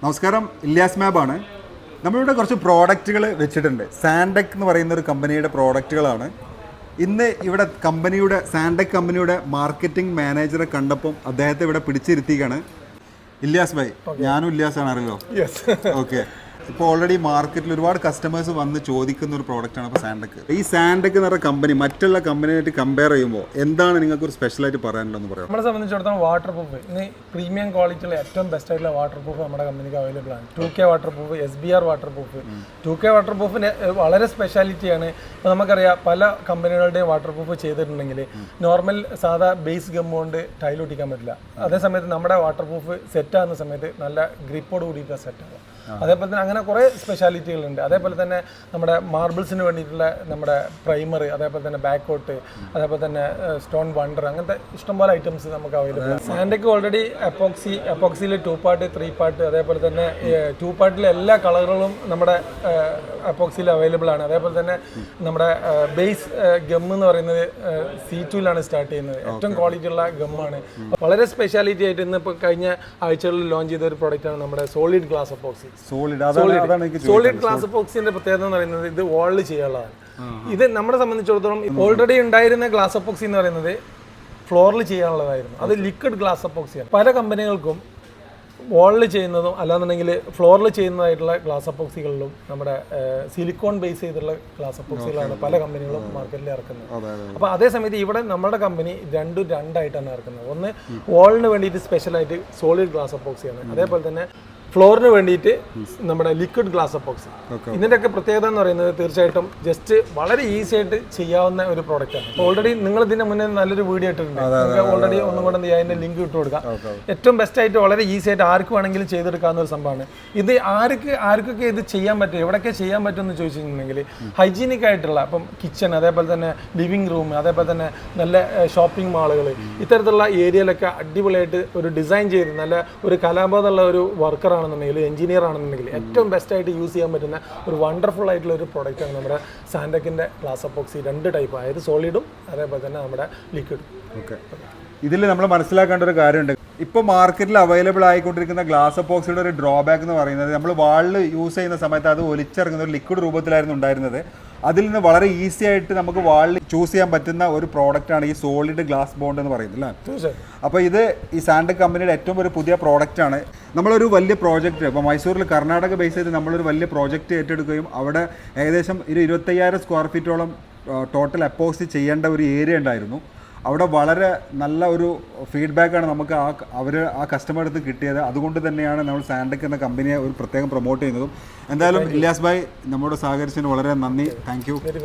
നമസ്കാരം. ഇല്യാസ് മാബാണ് നമ്മളിവിടെ കുറച്ച് പ്രോഡക്റ്റുകൾ വെച്ചിട്ടുണ്ട്. സാൻഡെക് എന്ന് പറയുന്ന ഒരു കമ്പനിയുടെ പ്രോഡക്റ്റുകളാണ്. ഇന്ന് ഇവിടെ കമ്പനിയുടെ സാൻഡെക് കമ്പനിയുടെ മാർക്കറ്റിംഗ് മാനേജറെ കണ്ടപ്പം അദ്ദേഹത്തെ ഇവിടെ പിടിച്ചിരുത്തിയാണ് ഇല്യാസ് ഭായ് ഞാനും ഇല്യാസാണ് അറിയോ ഓക്കെ ഇപ്പോൾ ഓൾറെഡി മാർക്കറ്റിൽ ഒരുപാട് കസ്റ്റമേഴ്സ് വന്ന് ചോദിക്കുന്ന ഒരു പ്രോഡക്റ്റാണ് ഇപ്പോൾ സാൻഡക്ക് ഈ സാൻഡക്ക് എന്ന് പറഞ്ഞ കമ്പനി മറ്റുള്ള കമ്പനിയായിട്ട് കമ്പയർ ചെയ്യുമ്പോൾ എന്താണ് നിങ്ങൾക്ക് ഒരു സ്പെഷ്യലായിട്ട് പറയാനുള്ളതെന്ന് പറയാം നമ്മളെ സംബന്ധിച്ചിടത്തോളം വാട്ടർ പ്രൂഫ് ഇന്ന് പ്രീമിയം ക്വാളിറ്റിയുള്ള ഏറ്റവും ബെസ്റ്റ് ആയിട്ടുള്ള വാട്ടർ പ്രൂഫ് നമ്മുടെ കമ്പനിക്ക് അവൈലബിൾ ആണ്. Two K waterproof S B R waterproof two K water പ്രൂഫിന് വളരെ സ്പെഷ്യാലിറ്റിയാണ് ഇപ്പോൾ നമുക്കറിയാം പല കമ്പനികളുടെയും വാട്ടർ പ്രൂഫ് ചെയ്തിട്ടുണ്ടെങ്കിൽ നോർമൽ സാധാ ബേസ് ഗം കൊണ്ട് ടൈൽ ഒട്ടിക്കാൻ പറ്റില്ല. അതേസമയത്ത് നമ്മുടെ വാട്ടർ പ്രൂഫ് സെറ്റ് ആകുന്ന സമയത്ത് നല്ല ഗ്രിപ്പോട് കൂടിയിട്ടാണ് സെറ്റ് ആവുക അതേപോലെ തന്നെ അങ്ങനെ കുറേ സ്പെഷ്യാലിറ്റികളുണ്ട് അതേപോലെ തന്നെ നമ്മുടെ മാർബിൾസിന് വേണ്ടിയിട്ടുള്ള നമ്മുടെ പ്രൈമർ അതേപോലെ തന്നെ ബാക്കോട്ട് അതേപോലെ തന്നെ സ്റ്റോൺ വണ്ടർ അങ്ങനത്തെ ഇഷ്ടംപോലെ ഐറ്റംസ് നമുക്ക് അവൈലബിൾ ആണ്. സാൻഡയ്ക്ക് ഓൾറെഡി അപ്പോക്സി അപ്പോക്സിയിൽ ടു പാർട്ട് ത്രീ പാർട്ട് അതേപോലെ തന്നെ ടു പാർട്ടിലെ എല്ലാ കളറുകളും നമ്മുടെ അപ്പോക്സിയിൽ അവൈലബിൾ ആണ്. അതേപോലെ തന്നെ നമ്മുടെ ബേസ് ഗം എന്ന് പറയുന്നത് സി ടുയിലാണ് സ്റ്റാർട്ട് ചെയ്യുന്നത്. ഏറ്റവും ക്വാളിറ്റി ഉള്ള ഗമ്മാണ് വളരെ സ്പെഷ്യാലിറ്റി ആയിട്ട് ഇന്ന് ഇപ്പോൾ കഴിഞ്ഞ ആഴ്ചകളിൽ ലോഞ്ച് ചെയ്ത ഒരു പ്രോഡക്റ്റാണ് നമ്മുടെ solid glass epoxy solid solid glass ബോക്സിന്റെ പ്രത്യേകത എന്ന് പറയുന്നത് ഇത് വാളിൽ ചെയ്യാനുള്ളതാണ്. ഇത് നമ്മളെ സംബന്ധിച്ചിടത്തോളം ഓൾറെഡി ഉണ്ടായിരുന്ന ഗ്ലാസ് അപ്പോക്സി എന്ന് പറയുന്നത് ഫ്ലോറിൽ ചെയ്യാനുള്ളതായിരുന്നു. അത് ലിക്വിഡ് ഗ്ലാസ് അപ്പോക്സിയാണ് പല കമ്പനികൾക്കും വാളിൽ ചെയ്യുന്നതും അല്ലാന്നുണ്ടെങ്കിൽ ഫ്ലോറിൽ ചെയ്യുന്നതായിട്ടുള്ള ഗ്ലാസ് അപ്പോക്സികളിലും നമ്മുടെ സിലിക്കോൺ ബേസ് ചെയ്തുള്ള ഗ്ലാസ് അപ്പോക്സികളാണ് പല കമ്പനികളും മാർക്കറ്റിൽ ഇറക്കുന്നത്. അപ്പോൾ അതേ സമയത്ത് ഇവിടെ നമ്മുടെ കമ്പനി രണ്ടും രണ്ടായിട്ടാണ് ഇറക്കുന്നത്. ഒന്ന് വാളിന് വേണ്ടിയിട്ട് സ്പെഷ്യലായിട്ട് സോളിഡ് ഗ്ലാസ് അപ്പോക്സിയാണ് അതേപോലെ തന്നെ ഫ്ലോറിന് വേണ്ടിയിട്ട് നമ്മുടെ ലിക്വിഡ് ഗ്ലാസ് അപ്പോക്സി ഇതിന്റെയൊക്കെ പ്രത്യേകത എന്ന് പറയുന്നത് തീർച്ചയായിട്ടും ജസ്റ്റ് വളരെ ഈസി ആയിട്ട് ചെയ്യാവുന്ന ഒരു പ്രോഡക്റ്റ് ആണ്. ഓൾറെഡി നിങ്ങൾ ഇതിന് മുന്നേ നല്ലൊരു വീഡിയോ ഇട്ടിട്ടുണ്ട്. ഓൾറെഡി ഒന്നും കൂടെ അതിന്റെ ലിങ്ക് ഇട്ട് കൊടുക്കാം. ഏറ്റവും ബെസ്റ്റ് ആയിട്ട് വളരെ ഈസി ആയിട്ട് ആർക്ക് വേണമെങ്കിലും ചെയ്തെടുക്കാവുന്ന ഒരു സംഭവമാണ്. ഇത് ആർക്ക് ആർക്കൊക്കെ ഇത് ചെയ്യാൻ പറ്റും എവിടെയൊക്കെ ചെയ്യാൻ പറ്റും എന്ന് ചോദിച്ചിട്ടുണ്ടെങ്കിൽ ഹൈജീനിക് ആയിട്ടുള്ള അപ്പം കിച്ചൺ അതേപോലെ തന്നെ ലിവിംഗ് റൂം അതേപോലെ തന്നെ നല്ല ഷോപ്പിംഗ് മാളുകൾ ഇത്തരത്തിലുള്ള ഏരിയയിലൊക്കെ അടിപൊളിയായിട്ട് ഒരു ഡിസൈൻ ചെയ്ത് നല്ല ഒരു കലാബോധമുള്ള ഒരു വർക്കർ ആണെന്നുണ്ടെങ്കിൽ എഞ്ചിനീയർ ആണെന്നുണ്ടെങ്കിൽ ഏറ്റവും ബെസ്റ്റ് ആയിട്ട് യൂസ് ചെയ്യാൻ പറ്റുന്ന ഒരു വണ്ടർഫുൾ ആയിട്ടുള്ള ഒരു പ്രോഡക്റ്റാണ് നമ്മുടെ സാൻഡക്കിന്റെ ഗ്ലാസ് അപ്പോക്സി രണ്ട് ടൈപ്പ് അതായത് സോളിഡും അതേപോലെ തന്നെ നമ്മുടെ ലിക്വിഡും ഓക്കെ. ഇതിൽ നമ്മൾ മനസ്സിലാക്കേണ്ട ഒരു കാര്യമുണ്ട്. ഇപ്പോൾ മാർക്കറ്റിൽ അവൈലബിൾ ആയിക്കൊണ്ടിരിക്കുന്ന ഗ്ലാസ് അപ്പോക്സിയുടെ ഒരു ഡ്രോബാക്ക് എന്ന് പറയുന്നത് നമ്മൾ വാളിൽ യൂസ് ചെയ്യുന്ന സമയത്ത് അത് ഒലിച്ചിറങ്ങുന്ന ഒരു ലിക്വിഡ് രൂപത്തിലായിരുന്നു ഉണ്ടായിരുന്നത്. അതിൽ നിന്ന് വളരെ ഈസി ആയിട്ട് നമുക്ക് വാളിൽ ചൂസ് ചെയ്യാൻ പറ്റുന്ന ഒരു പ്രോഡക്റ്റ് ആണ് ഈ സോളിഡ് ഗ്ലാസ് ബോണ്ട് എന്ന് പറയുന്നത് അല്ലേ? അപ്പോൾ ഇത് ഈ സാൻഡ് കമ്പനിയുടെ ഏറ്റവും ഒരു പുതിയ പ്രോഡക്റ്റാണ് നമ്മളൊരു വലിയ പ്രോജക്റ്റ് ഇപ്പോൾ മൈസൂരിൽ കർണാടക ബേസ് ചെയ്ത് നമ്മളൊരു വലിയ പ്രോജക്റ്റ് ഏറ്റെടുക്കുകയും അവിടെ ഏകദേശം ഒരു ഇരുപത്തയ്യായിരം സ്ക്വയർ ഫീറ്റോളം ടോട്ടൽ അപ്പോസ്റ്റ് ചെയ്യേണ്ട ഒരു ഏരിയ ഉണ്ടായിരുന്നു. അവിടെ വളരെ നല്ല ഒരു ഫീഡ്ബാക്കാണ് നമുക്ക് ആ അവർ ആ കസ്റ്റമർ അടുത്ത് കിട്ടിയത്. അതുകൊണ്ട് തന്നെയാണ് നമ്മൾ സാൻഡക് എന്ന കമ്പനിയെ ഒരു പ്രത്യേകം പ്രൊമോട്ട് ചെയ്യുന്നതും. എന്തായാലും ഇല്ലാസ് ഭായ് നമ്മോട് സഹകരിച്ചതിന് വളരെ നന്ദി. Thank very.